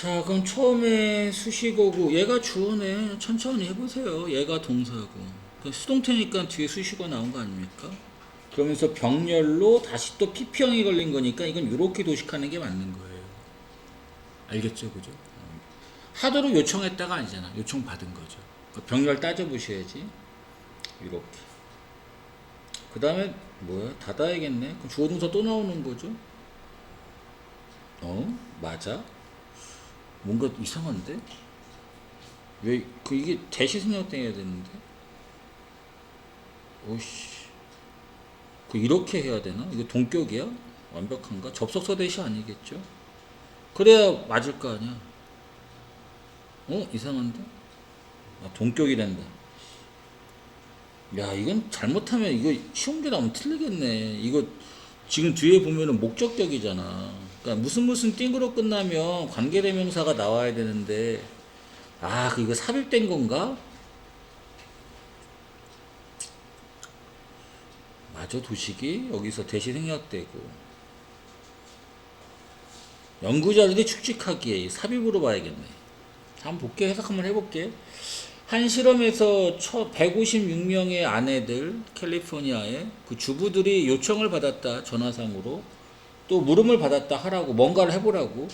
자, 그럼 처음에 수식어고 얘가 주어네. 천천히 해보세요. 얘가 동사고. 그 수동태니까 뒤에 수식어 나온 거 아닙니까? 그러면서 병렬로 다시 또 PP형이 걸린 거니까 이건 이렇게 도식하는 게 맞는 거예요. 알겠죠, 그죠? 하도록 요청했다가 아니잖아. 요청 받은 거죠. 그 병렬 따져보셔야지. 이렇게. 그 다음에 뭐야? 닫아야겠네. 그럼 주어 동사 또 나오는 거죠? 어? 맞아? 뭔가 이상한데? 왜, 그, 이게 대시 생략돼야 되는데? 오씨. 그, 이렇게 해야 되나? 이거 동격이야? 완벽한가? 접속사 대시 아니겠죠? 그래야 맞을 거 아니야. 어? 이상한데? 아, 동격이 된다. 야, 이건 잘못하면 이거 게 나오면 틀리겠네. 이거 지금 뒤에 보면은 목적격이잖아. 그러니까 무슨 무슨 띵으로 끝나면 관계대명사가 나와야 되는데 아, 그 이거 삽입된 건가? 맞아, 도식이 여기서 대시 생략되고 연구자들이 축직하기에 삽입으로 봐야겠네. 한번 볼게 해석 한번 해볼게. 한 실험에서 156명의 아내들 캘리포니아에 그 주부들이 요청을 받았다 전화상으로 또 물음을 받았다 하라고 뭔가를 해보라고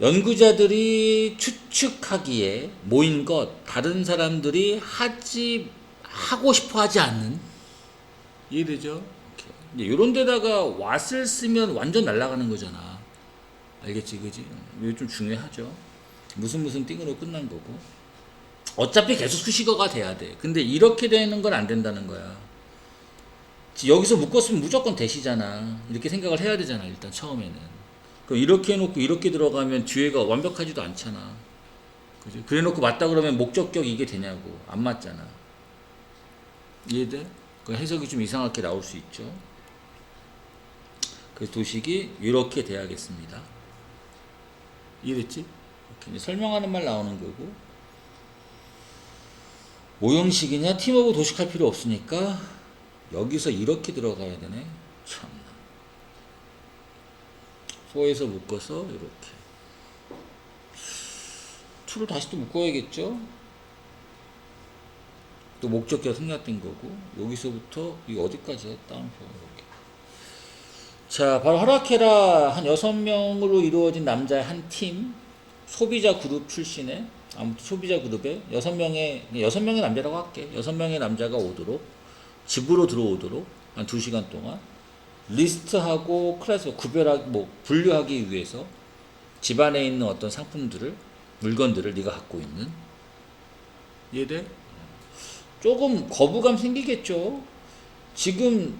연구자들이 추측하기에 모인 것 다른 사람들이 하지 하고 싶어 하지 않는 이해되죠? 이런 데다가 왓을 쓰면 완전 날아가는 거잖아 알겠지 그지? 이게 좀 중요하죠 무슨 무슨 띵으로 끝난 거고 어차피 계속 수식어가 돼야 돼. 근데 이렇게 되는 건 안 된다는 거야. 여기서 묶었으면 무조건 대시잖아. 이렇게 생각을 해야 되잖아, 일단 처음에는. 그럼 이렇게 해놓고 이렇게 들어가면 뒤에가 완벽하지도 않잖아. 그지? 그래 놓고 맞다 그러면 목적격 이게 되냐고. 안 맞잖아. 이해돼? 그 해석이 좀 이상하게 나올 수 있죠. 그 도식이 이렇게 돼야겠습니다. 이해됐지? 이렇게 설명하는 말 나오는 거고. 모형식이냐 팀워크 도식할 필요 없으니까 여기서 이렇게 들어가야 되네. 참나. 소에서 묶어서 이렇게. 투를 다시 또 묶어야겠죠? 또 목적격 생략된 거고 여기서부터 이 어디까지야 다운표 이렇게 자 바로 허락해라 한 여섯 명으로 이루어진 남자의 한 팀 소비자 그룹 출신의 아무튼 소비자 그룹에 여섯 명의 여섯 명의 남자라고 할게. 여섯 명의 남자가 오도록 집으로 들어오도록 한두 시간 동안 리스트하고 클래스 구별하기 뭐 분류하기 위해서 집 안에 있는 어떤 상품들을 물건들을 네가 갖고 있는. 이해돼? 조금 거부감 생기겠죠. 지금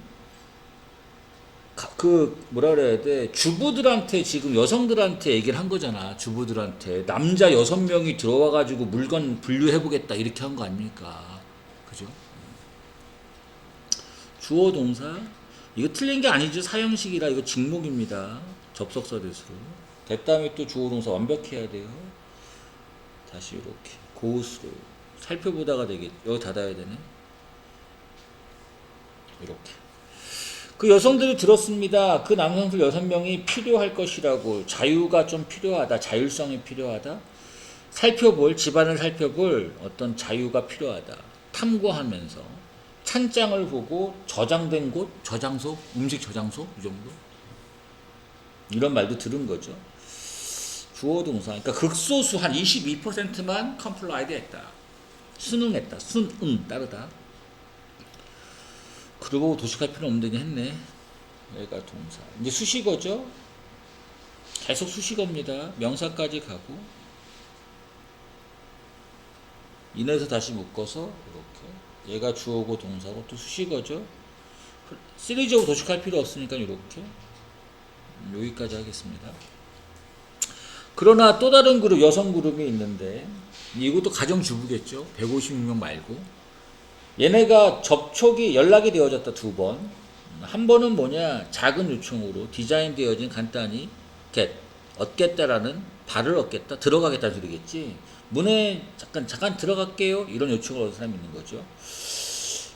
가- 그 뭐라 그래야 돼? 주부들한테 지금 여성들한테 얘기를 한 거잖아. 주부들한테. 남자 여섯 명이 들어와 가지고 물건 분류해 보겠다. 이렇게 한 거 아닙니까 그죠 주어 동사? 이거 틀린 게 아니죠 사형식이라 이거 직목입니다. 접속사 대수로 됐다음에 또 주어 동사 완벽해야 돼요. 다시 이렇게. 고스로. 살펴보다가 되겠 여기 닫아야 되네. 이렇게. 그 여성들이 들었습니다. 그 남성들 여섯 명이 필요할 것이라고. 자유가 좀 필요하다. 자율성이 필요하다. 살펴볼 집안을 살펴볼 어떤 자유가 필요하다. 탐구하면서 찬장을 보고 저장된 곳, 저장소, 음식 저장소 이 정도 이런 말도 들은 거죠. 주어 동사. 그러니까 극소수 한 22%만 컴플라이드 했다. 순응했다. 순응 따르다. 그러고 도식할 필요 없는데 했네. 여기가 동사. 이제 수식어죠. 계속 수식어입니다. 명사까지 가고 인해서 다시 묶어서 이렇게 얘가 주어고 동사고 또 수식어죠. 시리즈로 도식할 필요 없으니까 이렇게 여기까지 하겠습니다. 그러나 또 다른 그룹 여성 그룹이 있는데 이것도 가정 주부겠죠. 156명 말고 얘네가 접촉이 연락이 되어졌다 두 번. 한 번은 뭐냐 작은 요청으로 디자인되어진 간단히 get 얻겠다라는 발을 얻겠다 들어가겠다 소리겠지 문에 잠깐 잠깐 들어갈게요 이런 요청을 얻은 사람이 있는 거죠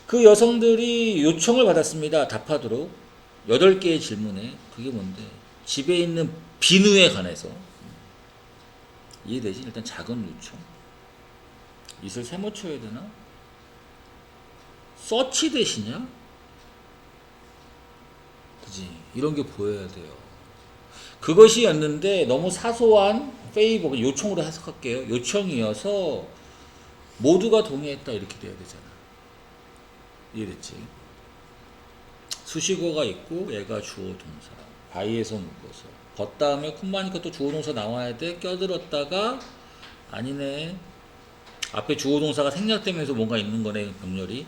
그 여성들이 요청을 받았습니다 답하도록 여덟 개의 질문에 그게 뭔데 집에 있는 비누에 관해서 이해되지? 일단 작은 요청. 이슬 세모 쳐야 되나? 서치 대신이야? 그지? 이런 게 보여야 돼요. 그것이었는데 너무 사소한 페이버 요청으로 해석할게요. 요청이어서 모두가 동의했다 이렇게 돼야 되잖아. 이해됐지? 수식어가 있고 얘가 주어 동사 바이에서 묶어서. 겉 다음에 쿤마니까 또 주어 동사 나와야 돼. 껴들었다가 아니네. 앞에 주어 동사가 생략되면서 뭔가 있는 거네 병렬이.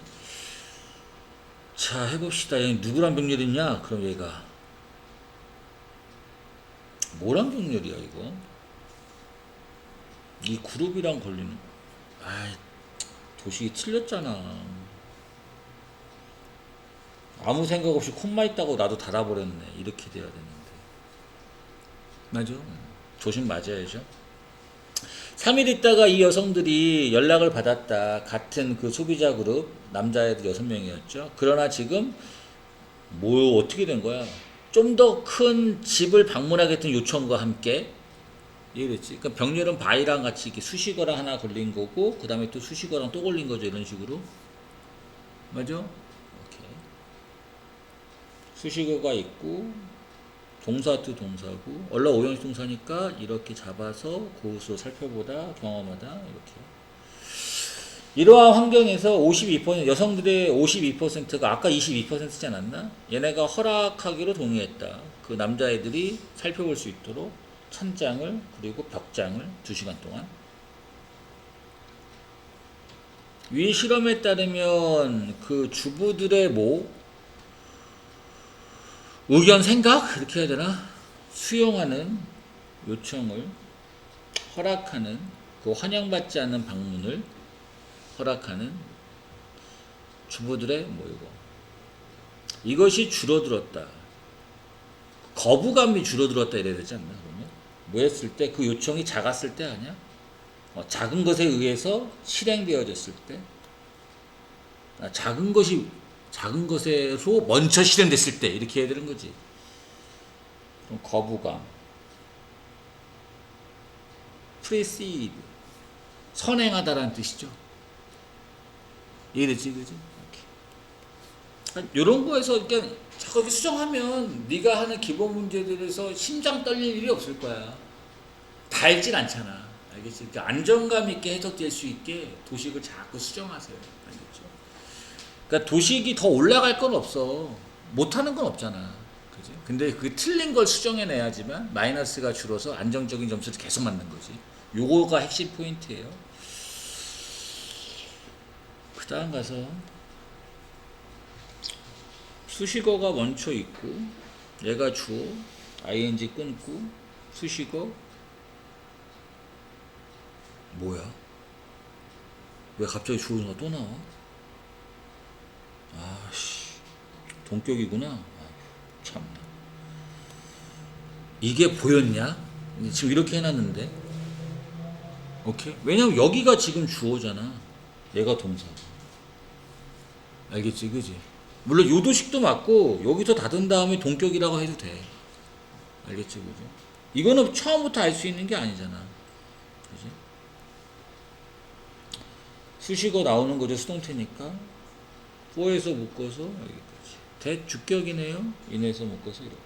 자 해봅시다. 얘 누구랑 병렬이냐? 그럼 얘가 뭐랑 병렬이야 이거? 이 그룹이랑 걸리는 아이 도식이 틀렸잖아. 아무 생각 없이 콤마 있다고 나도 닫아버렸네. 이렇게 돼야 되는데. 맞아. 조심 맞아야죠. 3일 있다가 이 여성들이 연락을 받았다. 같은 그 소비자 그룹 남자애들 6명이었죠. 그러나 지금 뭐 어떻게 된 거야 좀 더 큰 집을 방문하겠다는 요청과 함께 이해됐지. 그러니까 병렬은 바이랑 같이 이렇게 수식어랑 하나 걸린 거고 그 다음에 또 수식어랑 또 걸린 거죠 이런 식으로. 맞아? 오케이. 수식어가 있고 동사도 동사고 원래 오형식 동사니까 이렇게 잡아서 고수로 살펴보다 경험하다 이렇게 이러한 환경에서 52% 여성들의 52%가 아까 22%지 않았나? 얘네가 허락하기로 동의했다. 그 남자애들이 살펴볼 수 있도록 천장을 그리고 벽장을 2시간 동안 위 실험에 따르면 그 주부들의 뭐 의견 생각 이렇게 해야 되나 수용하는 요청을 허락하는 그 환영받지 않는 방문을 허락하는 주부들의 뭐 이거 이것이 줄어들었다 거부감이 줄어들었다 이래야 되지 않나 그러면 뭐 했을 때 그 요청이 작았을 때 아니야 어, 작은 것에 의해서 실행되어졌을 때 아, 작은 것이 작은 것에서 먼저 실행됐을 때 이렇게 해야 되는 거지. 그럼 거부감, precede, 선행하다라는 뜻이죠. 이해되지, 그지? 이런 거에서 그러니까 자꾸 이렇게 수정하면 네가 하는 기본 문제들에서 심장 떨릴 일이 없을 거야. 다 읽진 않잖아. 알겠지? 그러니까 안정감 있게 해석될 수 있게 도식을 자꾸 수정하세요. 알겠죠? 그러니까 도식이 더 올라갈 건 없어. 못하는 건 없잖아. 그지? 근데 그 틀린 걸 수정해내야지만 마이너스가 줄어서 안정적인 점수를 계속 맞는 거지. 요거가 핵심 포인트예요. 그 다음 가서 수식어가 먼저 있고 얘가 주어 ing 끊고 수식어 뭐야? 왜 갑자기 주어가 또 나와? 아씨 동격이구나. 아, 참나. 이게 보였냐? 지금 이렇게 해놨는데. 오케이? 왜냐면 여기가 지금 주어잖아. 얘가 동사. 알겠지, 그지? 물론 요도식도 맞고 여기서 닫은 다음에 동격이라고 해도 돼. 알겠지, 그지? 이거는 처음부터 알 수 있는 게 아니잖아. 그지? 수식어 나오는 거죠, 수동태니까. 4에서 묶어서 여기까지. 대주격이네요. 인에서 묶어서 이렇게.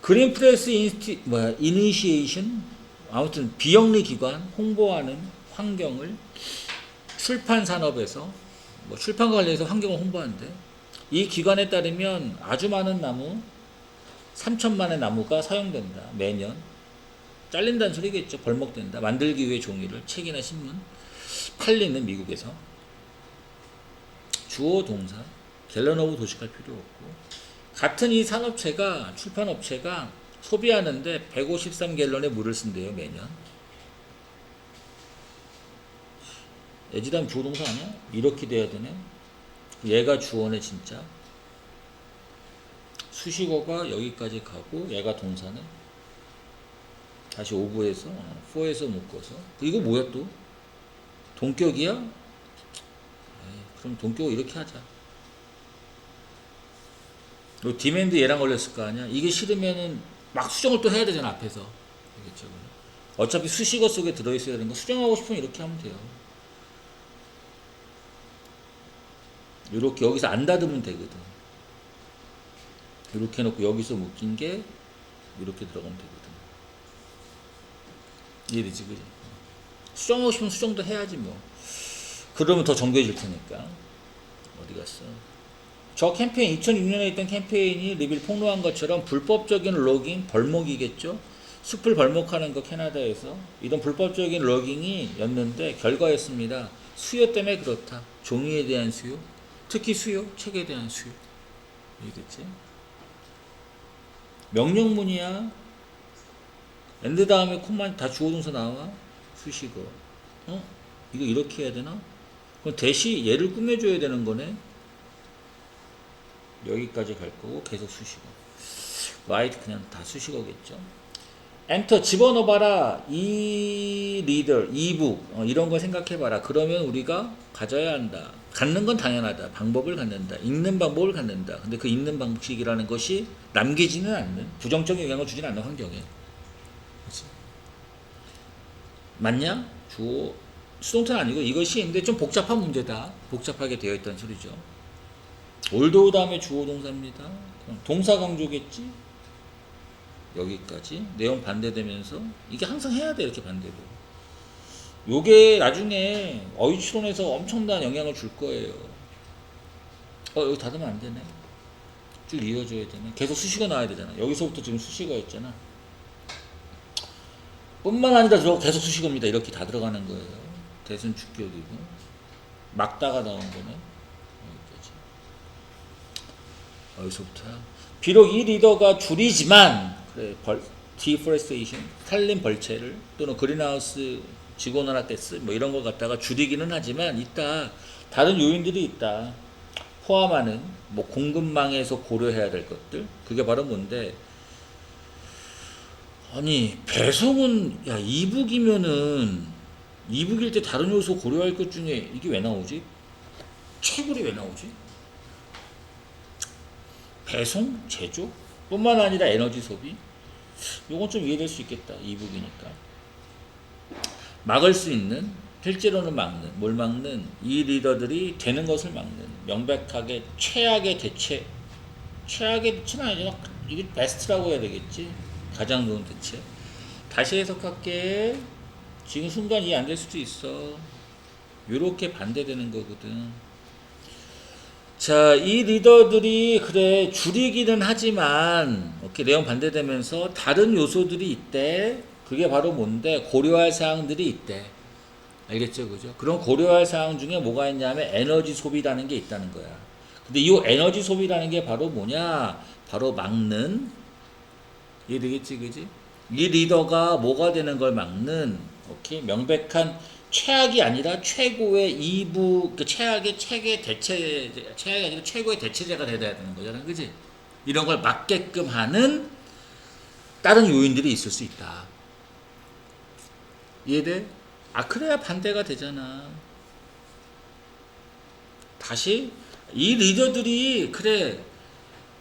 그린 프레스 인스티 뭐야 이니시에이션 아무튼 비영리 기관 홍보하는 환경을 출판 산업에서 뭐 출판과 관련해서 환경을 홍보하는데 이 기관에 따르면 아주 많은 나무 3천만의 나무가 사용된다 매년. 잘린다는 소리겠죠. 벌목된다. 만들기 위해 종이를 책이나 신문 팔리는 미국에서. 주어 동사 갤러너브 도식할 필요 없고. 같은 이 산업체가 출판업체가 소비하는데 153 갤런의 물을 쓴대요 매년 애지담 주어 동사 아니야? 이렇게 돼야 되네 얘가 주어네 진짜 수식어가 여기까지 가고 얘가 동사네 다시 오브에서 포에서 묶어서 이거 뭐야 또 동격이야? 에이, 그럼 동격을 이렇게 하자 요 디맨드 얘랑 걸렸을 거 아니야? 이게 싫으면은 막 수정을 또 해야 되잖아 앞에서 알겠죠? 어차피 수식어 속에 들어있어야 되는 거 수정하고 싶으면 이렇게 하면 돼요. 이렇게 여기서 안 닫으면 되거든. 이렇게 해놓고 여기서 묶인 게 이렇게 들어가면 되거든. 이해되지, 그지? 수정하고 싶으면 수정도 해야지 뭐. 그러면 더 정교해질 테니까. 어디 갔어? 저 캠페인 2006년에 있던 캠페인이 리빌 폭로한 것처럼 불법적인 로깅 벌목이겠죠. 숲을 벌목하는 거 캐나다에서 이런 불법적인 로깅이 였는데 결과였습니다. 수요 때문에 그렇다. 종이에 대한 수요, 특히 수요, 책에 대한 수요. 이겠지? 명령문이야. 엔드 다음에 콤만 다 주어 동사 나와. 수식어. 어? 이거 이렇게 해야 되나? 그럼 대시 얘를 꾸며줘야 되는 거네. 여기까지 갈 거고 계속 수식어. 라이트 그냥 다 수식어겠죠. 엔터 집어넣어봐라. 이 리더, 이북 어, 이런 거 생각해봐라. 그러면 우리가 가져야 한다. 갖는 건 당연하다. 방법을 갖는다. 읽는 방법을 갖는다. 근데 그 읽는 방식이라는 것이 남기지는 않는 부정적인 영향을 주지는 않는 환경에. 그치? 맞냐? 주어 수동태는 아니고 이것이 근데 좀 복잡한 문제다. 복잡하게 되어 있다는 소리죠. 올도우 다음에 주어 동사입니다. 동사 강조겠지? 여기까지 내용 반대되면서 이게 항상 해야 돼 이렇게 반대로. 요게 나중에 어휘 추론에서 엄청난 영향을 줄 거예요. 어 여기 닫으면 안 되네. 쭉 이어져야 되네. 계속 수식어 나와야 되잖아. 여기서부터 지금 수식어 있잖아. 뿐만 아니라 저 계속 수식어입니다. 이렇게 다 들어가는 거예요. 대순 주격이고 막다가 나온 거네. 여기까지. 어디서부터야? 비록 이 리더가 줄이지만 그래 벌 디포레스테이션 산림 벌채를 또는 그린하우스 가스 뭐 이런 걸 갖다가 줄이기는 하지만 있다 다른 요인들이 있다. 포함하는 뭐 공급망에서 고려해야 될 것들. 그게 바로 뭔데? 아니 배송은 야 이북이면은 이북일 때 다른 요소 고려할 것 중에 이게 왜 나오지? 채굴이 왜 나오지? 배송, 제조 뿐만 아니라 에너지 소비? 요건 좀 이해될 수 있겠다 이북이니까. 막을 수 있는 실제로는 막는 뭘 막는 이 리더들이 되는 것을 막는 명백하게 최악의 대체. 최악의 대체는 아니죠 이게 베스트라고 해야 되겠지? 가장 좋은 대체. 다시 해석할게. 지금 순간 이해 안 될 수도 있어. 요렇게 반대되는 거거든 자, 이 리더들이 그래 줄이기는 하지만 이렇게 내용 반대되면서 다른 요소들이 있대. 그게 바로 뭔데 고려할 사항들이 있대. 알겠죠, 그죠? 그런 고려할 사항 중에 뭐가 있냐면 에너지 소비라는 게 있다는 거야. 근데 이 에너지 소비라는 게 바로 뭐냐? 바로 막는 이해 되겠지, 그지? 이 리더가 뭐가 되는 걸 막는 오케이 명백한 최악이 아니라 최고의 이부 그 최악의 최의 대체 최악이 아니라 최고의 대체제가 돼야 되는 거잖아, 그지? 이런 걸 막게끔 하는 다른 요인들이 있을 수 있다. 이해돼? 아 그래야 반대가 되잖아. 다시 이 리더들이 그래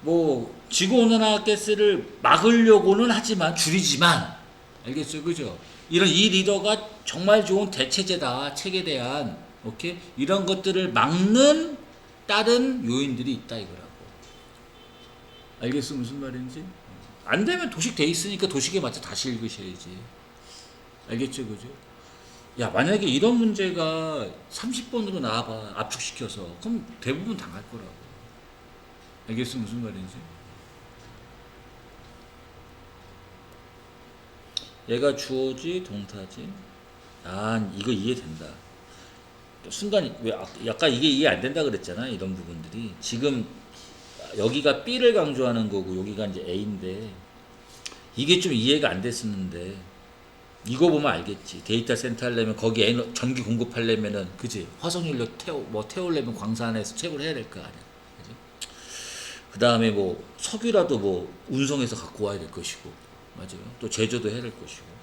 뭐 지구 온난화 가스를 막으려고는 하지만 줄이지만 알겠죠, 그죠? 이런 이 리더가 정말 좋은 대체제다 책에 대한 오케이? 이런 것들을 막는 다른 요인들이 있다 이거라고. 알겠어? 무슨 말인지? 안 되면 도식 돼 있으니까 도식에 맞춰 다시 읽으셔야지. 알겠죠? 그죠? 야 만약에 이런 문제가 30번으로 나와봐 압축시켜서 그럼 대부분 당할 거라고. 알겠어? 무슨 말인지 얘가 주어지 동사지. 아 이거 이해된다. 순간 왜 아- 약간 이게 이해 안 된다 그랬잖아 이런 부분들이. 지금 여기가 B를 강조하는 거고 여기가 이제 A인데 이게 좀 이해가 안 됐었는데 이거 보면 알겠지. 데이터 센터 하려면 거기 에너, 전기 공급하려면은 그지? 화석연료 태워 뭐 태우려면 광산에서 채굴 해야 될 거 아니야. 그 다음에 뭐 석유라도 뭐 운송해서 갖고 와야 될 것이고 맞아요. 또 제조도 해야 될 것이고.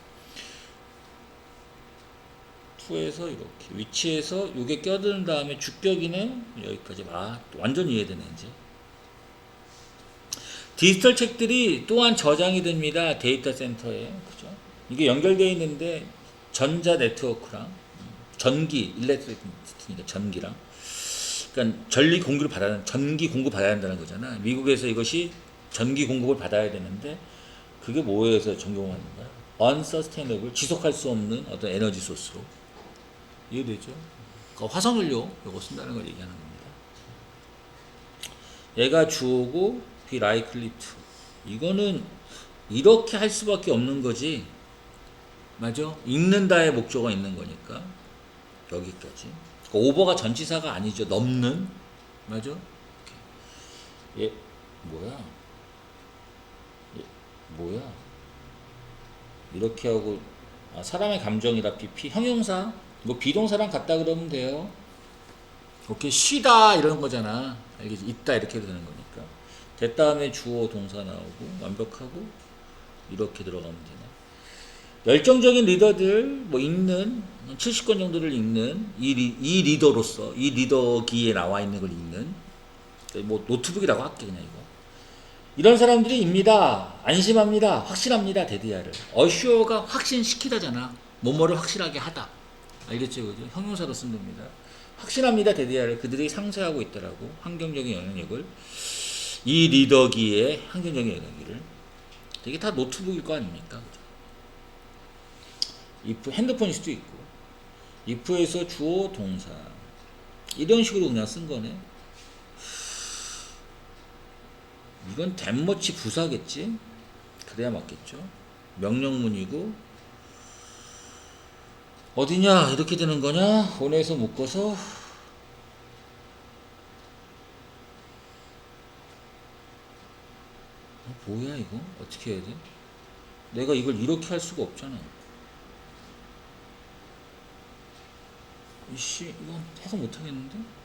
투에서 이렇게 위치에서 요게 껴드는 다음에 주격이는 여기까지 아 완전 이해되네 이제. 디지털 책들이 또한 저장이 됩니다 데이터 센터에 그죠? 이게 연결되어 있는데 전자 네트워크랑 전기 일렉트리니까 전기랑 그러니까 전기 공급을 받아야 전기 공급 받아야 한다는 거잖아. 미국에서 이것이 전기 공급을 받아야 되는데 그게 뭐에서 적용하는 거야? unsustainable 지속할 수 없는 어떤 에너지 소스로 이해되죠? 그러니까 화석연료 요거 쓴다는 걸 얘기하는 겁니다. 얘가 주어고 be likely to 이거는 이렇게 할 수밖에 없는 거지. 맞아? 읽는다의 목적어가 있는 거니까 여기까지. 그러니까 오버가 전치사가 아니죠. 넘는. 맞아? 얘 뭐야? 얘 뭐야? 이렇게 하고 아, 사람의 감정이라 PP 형용사 뭐 비동사랑 같다 그러면 돼요. 오케이 쉬다 이런 거잖아. 알겠지? 있다 이렇게 해도 되는 거니까. 됐 다음에 주어 동사 나오고 완벽하고 이렇게 들어가면 되네. 열정적인 리더들 뭐 읽는 70권 정도를 읽는 이, 리, 이 리더로서 이 리더기에 나와 있는 걸 읽는 뭐 노트북이라고 할게 그냥 이거. 이런 사람들이 입니다. 안심합니다. 확신합니다. 데디아를. 어슈어가 확신시키다잖아. 뭐뭐를 확실하게 하다. 알겠죠? 그죠? 형용사로 쓴 겁니다. 확신합니다. 데디아를 그들이 상쇄하고 있더라고. 환경적인 영향력을. 이 리더기에 환경적인 영향력을. 이게 다 노트북일 거 아닙니까? 그죠? if 핸드폰일 수도 있고. if에서 주어 동사. 이런 식으로 그냥 쓴 거네. 이건 덴머치 부사겠지? 그래야 맞겠죠? 명령문이고 어디냐 이렇게 되는 거냐 원에서 묶어서 어, 뭐야 이거 어떻게 해야 돼? 내가 이걸 이렇게 할 수가 없잖아 이씨 이건 해석 못하겠는데?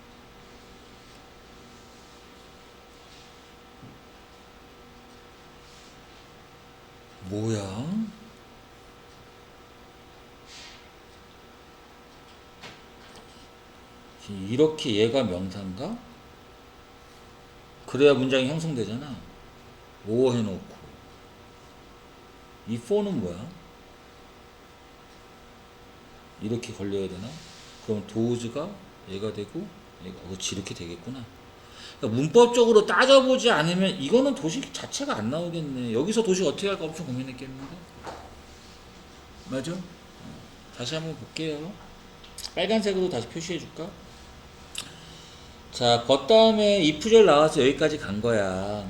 뭐야? 이렇게 얘가 명사인가? 그래야 문장이 형성되잖아. 오 해놓고. 이 for는 뭐야? 이렇게 걸려야 되나? 그럼 도즈가 얘가 되고, 얘가, 그렇지, 이렇게 되겠구나. 그러니까 문법적으로 따져보지 않으면 이거는 도식 자체가 안 나오겠네. 여기서 도식 어떻게 할까 엄청 고민했겠는데. 맞아? 어, 다시 한번 볼게요. 빨간색으로 다시 표시해 줄까? 자, 그 다음에 이 구절 나와서 여기까지 간 거야.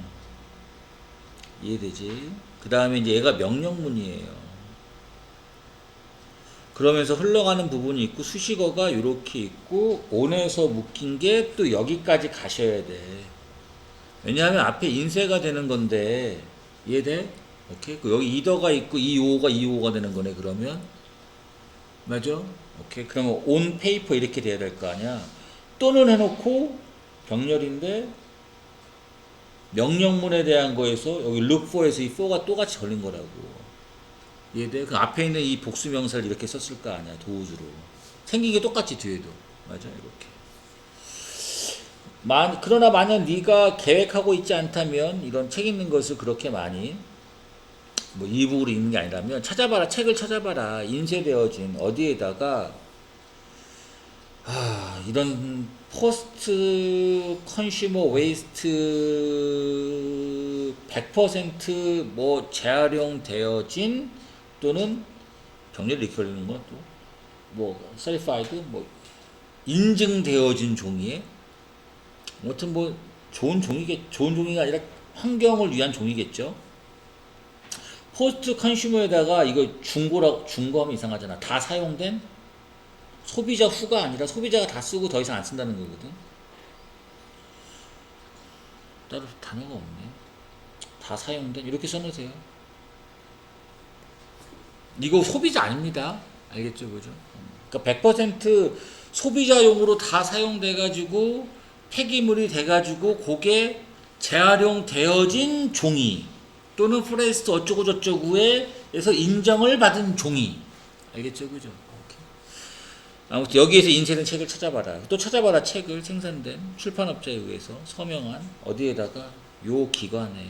이해되지? 그 다음에 이제 얘가 명령문이에요. 그러면서 흘러가는 부분이 있고 수식어가 이렇게 있고 온에서 묶인 게 또 여기까지 가셔야 돼. 왜냐하면 앞에 인쇄가 되는 건데 이해돼? 오케이. 그 여기 이더가 있고 이오가 이오가 되는 거네. 그러면 맞아? 오케이. 그러면 온 페이퍼 이렇게 돼야 될 거 아니야. 또는 해놓고 병렬인데 명령문에 대한 거에서 여기 룩4에서 이 4가 또 같이 걸린 거라고. 이해돼? 그 앞에 있는 이 복수 명사를 이렇게 썼을 거 아니야 도우즈로. 생긴 게 똑같지 뒤에도. 맞아 이렇게. 만, 그러나 만약 네가 계획하고 있지 않다면 이런 책 읽는 것을 그렇게 많이 뭐 이북으로 읽는 게 아니라면 찾아봐라 책을 찾아봐라. 인쇄되어진 어디에다가 아 이런 포스트 컨슈머 웨이스트 100%뭐 재활용되어진 또는 병렬 이렇게 걸리는 것도 뭐 certified 뭐 인증되어진 종이에 아무튼 뭐 좋은 종이겠 좋은 종이가 아니라 환경을 위한 종이겠죠. 포스트 컨슈머에다가 이거 중고라 중고하면 이상하잖아. 다 사용된 소비자 후가 아니라 소비자가 다 쓰고 더 이상 안 쓴다는 거거든. 따로 단어가 없네. 다 사용된 이렇게 써놓으세요. 이거 소비자 아닙니다. 알겠죠, 그죠? 그러니까 100% 소비자용으로 다 사용돼가지고 폐기물이 돼가지고 그게 재활용되어진 종이 또는 포레스트 어쩌고 저쩌고에서 인정을 받은 종이 알겠죠, 그죠? 아무튼 여기에서 인쇄된 책을 찾아봐라. 또 찾아봐라 책을 생산된 출판업자에 의해서 서명한 어디에다가 요 기관에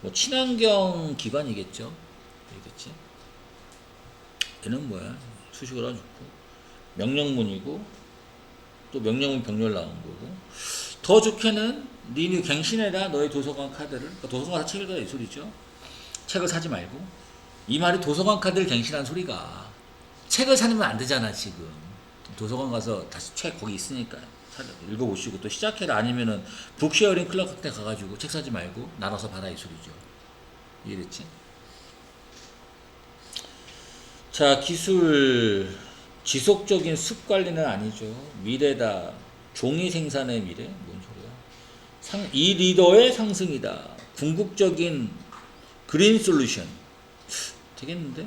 뭐 친환경 기관이겠죠, 알겠지? 얘는 뭐야? 수식어로 안 좋고. 명령문이고 또 명령문 병렬 나온 거고. 더 좋게는 니네 갱신해라 너의 도서관 카드를. 그러니까 도서관 가서 책을 사라 이 소리죠. 책을 사지 말고. 이 말이 도서관 카드를 갱신한 소리가 책을 사면 안 되잖아 지금. 도서관 가서 다시 책 거기 있으니까 사- 읽어보시고 또 시작해라. 아니면은 북쉐어링 클럽 같은 데 가가지고 책 사지 말고 나눠서 받아 이 소리죠. 이해됐지? 자 기술 지속적인 숲 관리는 아니죠. 미래다. 종이 생산의 미래? 뭔 소리야? 상, 이 리더의 상승이다. 궁극적인 그린 솔루션. 되겠는데?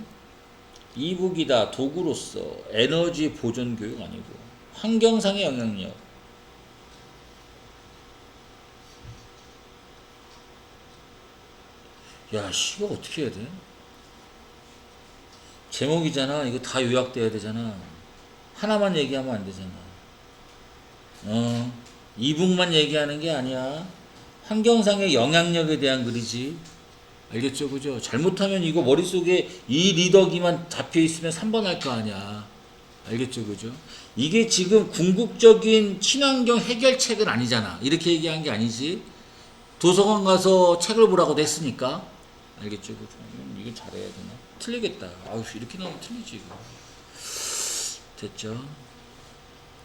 이북이다. 도구로서 에너지 보존 교육 아니고. 환경상의 영향력. 야, 씨, 이거 어떻게 해야 돼? 제목이잖아. 이거 다 요약돼야 되잖아. 하나만 얘기하면 안 되잖아. 어, 이북만 얘기하는 게 아니야. 환경상의 영향력에 대한 글이지. 알겠죠? 그죠? 잘못하면 이거 머릿속에 이 리더기만 잡혀 있으면 3번 할 거 아니야. 알겠죠? 그죠? 이게 지금 궁극적인 친환경 해결책은 아니잖아. 이렇게 얘기한 게 아니지. 도서관 가서 책을 보라고 했으니까. 알겠죠? 그죠? 이건 잘해야 되나? 틀리겠다. 아우, 이렇게 나오면 틀리지, 이거. 됐죠?